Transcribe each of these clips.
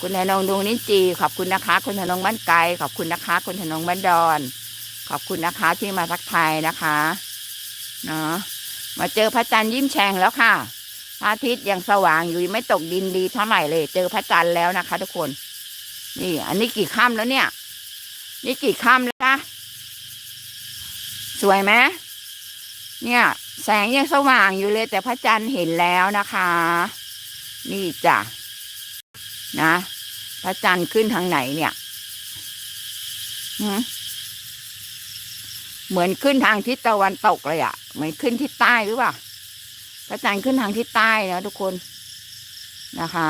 คุณธนงดวงนินจีขอบคุณนะคะ คุณธนงบ้านไกลขอบคุณนะคะ คุณธนงบ้านดอน ขอบคุณนะคะที่มาทักทายนะคะเนาะมาเจอพระจันทร์ยิ้มแฉ่งแล้วค่ะพระอาทิตย์ยังสว่างอยู่ไม่ตกดินดีเท่าไหร่เลย เจอพระจันทร์แล้วนะคะ ทุกคน นี่ อันนี้กี่ค่ำแล้วเนี่ย นี่กี่ค่ำแล้วคะสวยไหมเนี่ย แสงยังสว่างอยู่เลย แต่พระจันทร์เห็นแล้วนะคะ นี่จ้ะ นะพระจันทร์ขึ้นทางไหนเนี่ยเหมือนขึ้นทางทิศตะวันตกเลยอะ่ะเหมือนขึ้นทิศใต้หรือเปล่าพระจันทร์ขึ้นทางทิศใต้นะทุกคนนะคะ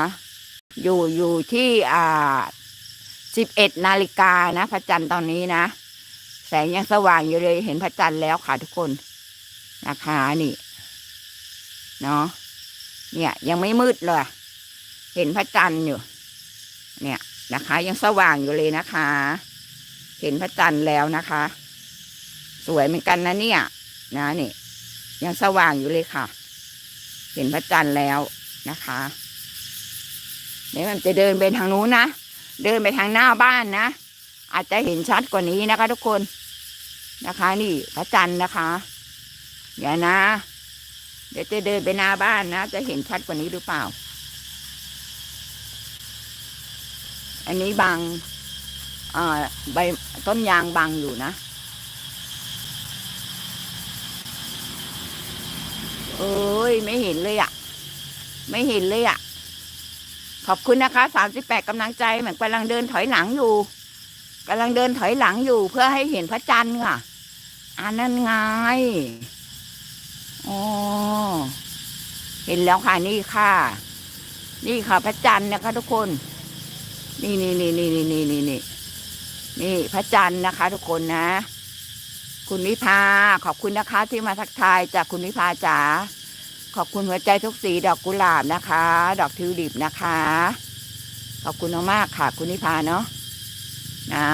อยู่อยู่ที่อ่าสิบเอ็ดนาฬิกานะพระจันทร์ตอนนี้นะแสงยังสว่างอยู่เลยเห็นพระจันทร์แล้วค่ะทุกคนนะคะนี่เนาะเนี่ยยังไม่มืดเลย เห็นพระจันทร์อยู่ เนี่ยนะคะ ยังสว่างอยู่เลยนะคะ เห็นพระจันทร์แล้วนะคะ สวยเหมือนกันนะเนี่ย นะนี่ยังสว่างอยู่เลยค่ะ เห็นพระจันทร์แล้วนะคะเดี๋ยวมันจะเดินไปทางนู้นนะ เดินไปทางหน้าบ้านนะ อาจจะเห็นชัดกว่านี้นะคะ ทุกคนนะคะ นี่พระจันทร์นะคะอย่านะ เดี๋ยวจะเดินไปหน้าบ้านนะ จะเห็นชัดกว่านี้หรือเปล่า อันนี้บางใบต้นยางบางอยู่นะ เอ้ย ไม่เห็นเลยอะ่ะ ไม่เห็นเลยอะ่ะ ขอบคุณนะคะสามสิบแปดกำลังใจเหมือนกำลังเดินถอยหลังอยู่กำลังเดินถอยหลังอยู่เพื่อให้เห็นพระจันทร์ค่ะอันนั้นไงอ๋อเห็นแล้วค่ะนี่ค่ะ นี่ค่ะพระจันทร์นะคะทุกคน นี่นี่นี่นี่นี่นี่นี่นี่นี่พระจันทร์นะคะ ทุกคนนะ คุณวิภาขอบคุณนะคะ ที่มาทักทายจากคุณวิภาจ๋าขอบคุณหัวใจทุกสีดอกกุหลาบนะคะ ดอกทิวลิปนะคะ ขอบคุณมากๆค่ะ คุณวิภาเนาะนะ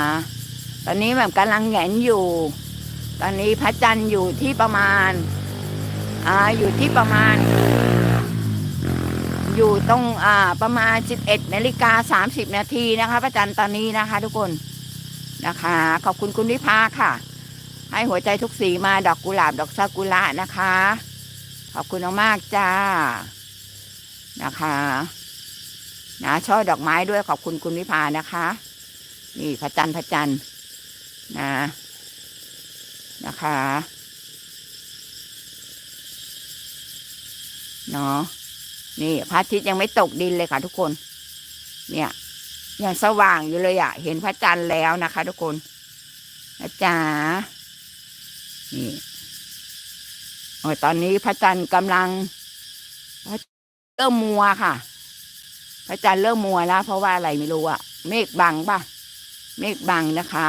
ตอนนี้แบบกำลังแหงนอยู่ ตอนนี้พระจันทร์อยู่ที่ประมาณ อ่าอยู่ที่ประมาณ อยู่ตรงอ่าประมาณ 11นาฬิกา30 นาทีนะคะพระจันทร์ตอนนี้นะคะ ทุกคนนะคะ ขอบคุณคุณวิภาค่ะ ให้หัวใจทุกสีมาดอกกุหลาบดอกซากุระนะคะ ขอบคุณมากๆจ้านะคะนะช่อดอกไม้ด้วยขอบคุณคุณวิภานะคะ นี่พระจันทร์พระจันทร์นะนะคะเนาะ นี่พระอาทิตย์ยังไม่ตกดินเลยค่ะ ทุกคน เนี่ยยังสว่างอยู่เลยอะ่ะ เห็นพระจันทร์แล้วนะคะ ทุกคนนะจ๊ะนี่โอ้ตอนนี้พระจันทร์กำลังเริ่มมัวค่ะ พระจันทร์เริ่มมัวแล้วเพราะว่าอะไรไม่รู้อะเมฆบังป่ะ เมฆบังนะคะ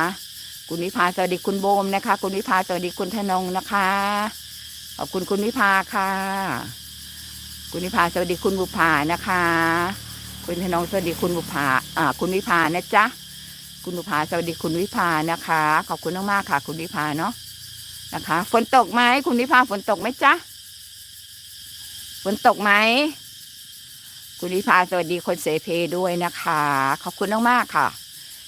คุณวิภาสวัสดีคุณโบมนะคะ คุณวิภาสวัสดีคุณธนงนะคะ ขอบคุณคุณวิภาค่ะ คุณวิภาสวัสดีคุณบุภานะคะ คุณธนงสวัสดีคุณบุภาอ่า คุณวิภานะจ๊ะคุณบุภาสวัสดีคุณวิภานะคะ ขอบคุณมากๆค่ะ คุณวิภาเนาะนะคะ ฝนตกไหมคุณวิภาฝนตกไหมจ๊ะฝนตกไหมคุณวิภาสวัสดีคนเสเพด้วยนะคะ ขอบคุณมากๆค่ะ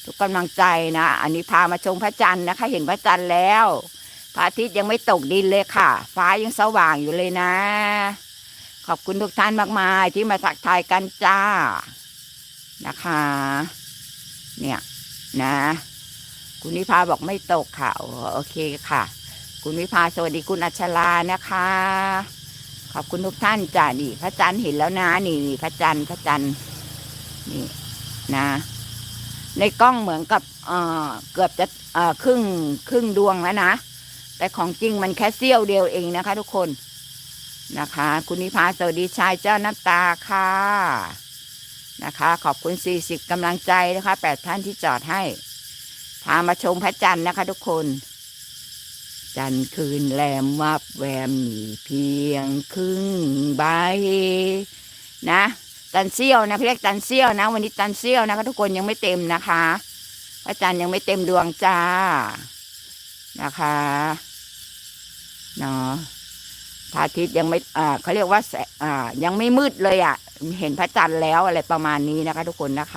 ทุกกำลังใจนะ อันนี้พามาชมพระจันทร์นะคะ เห็นพระจันทร์แล้วพระอาทิตย์ยังไม่ตกดินเลยค่ะ ฟ้ายังสว่างอยู่เลยนะ ขอบคุณทุกท่านมากมายที่มาสักทายกันจ้านะคะ เนี่ยนะ คุณวิภาบอกไม่ตกค่ะ โอเคค่ะ คุณวิภาสวัสดีคุณอัชรานะคะ ขอบคุณทุกท่านจ้านี่ พระจันทร์เห็นแล้วนะ นี่นี่พระจันทร์พระจันทร์นี่นะ ในกล้องเหมือนกับเอ่อเกือบจะเอ่อครึ่งครึ่งดวงแล้วนะ แต่ของจริงมันแค่เสี้ยวเดียวเองนะคะ ทุกคน นะคะ คุณนิพาสวัสดีชายเจ้าน้ำตาค่ะนะคะ ขอบคุณสี่สิบกำลังใจนะคะแปดท่านที่จอดให้ พามาชมพระจันทร์นะคะทุกคน จันทร์คืนแรมวับแวมมีเพียงครึ่งใบนะจันทร์เสี้ยวนะเรียกจันทร์เสี้ยวนะ วันนี้จันทร์เสี้ยวนะคะทุกคนยังไม่เต็มนะคะพระจันทร์ยังไม่เต็มดวงจ้านะคะเนาะ พระอาทิตย์ยังไม่เขาเรียกว่าแสอ่ายังไม่มืดเลยอะ เห็นพระจันทร์แล้วอะไรประมาณนี้นะคะ ทุกคนนะคะ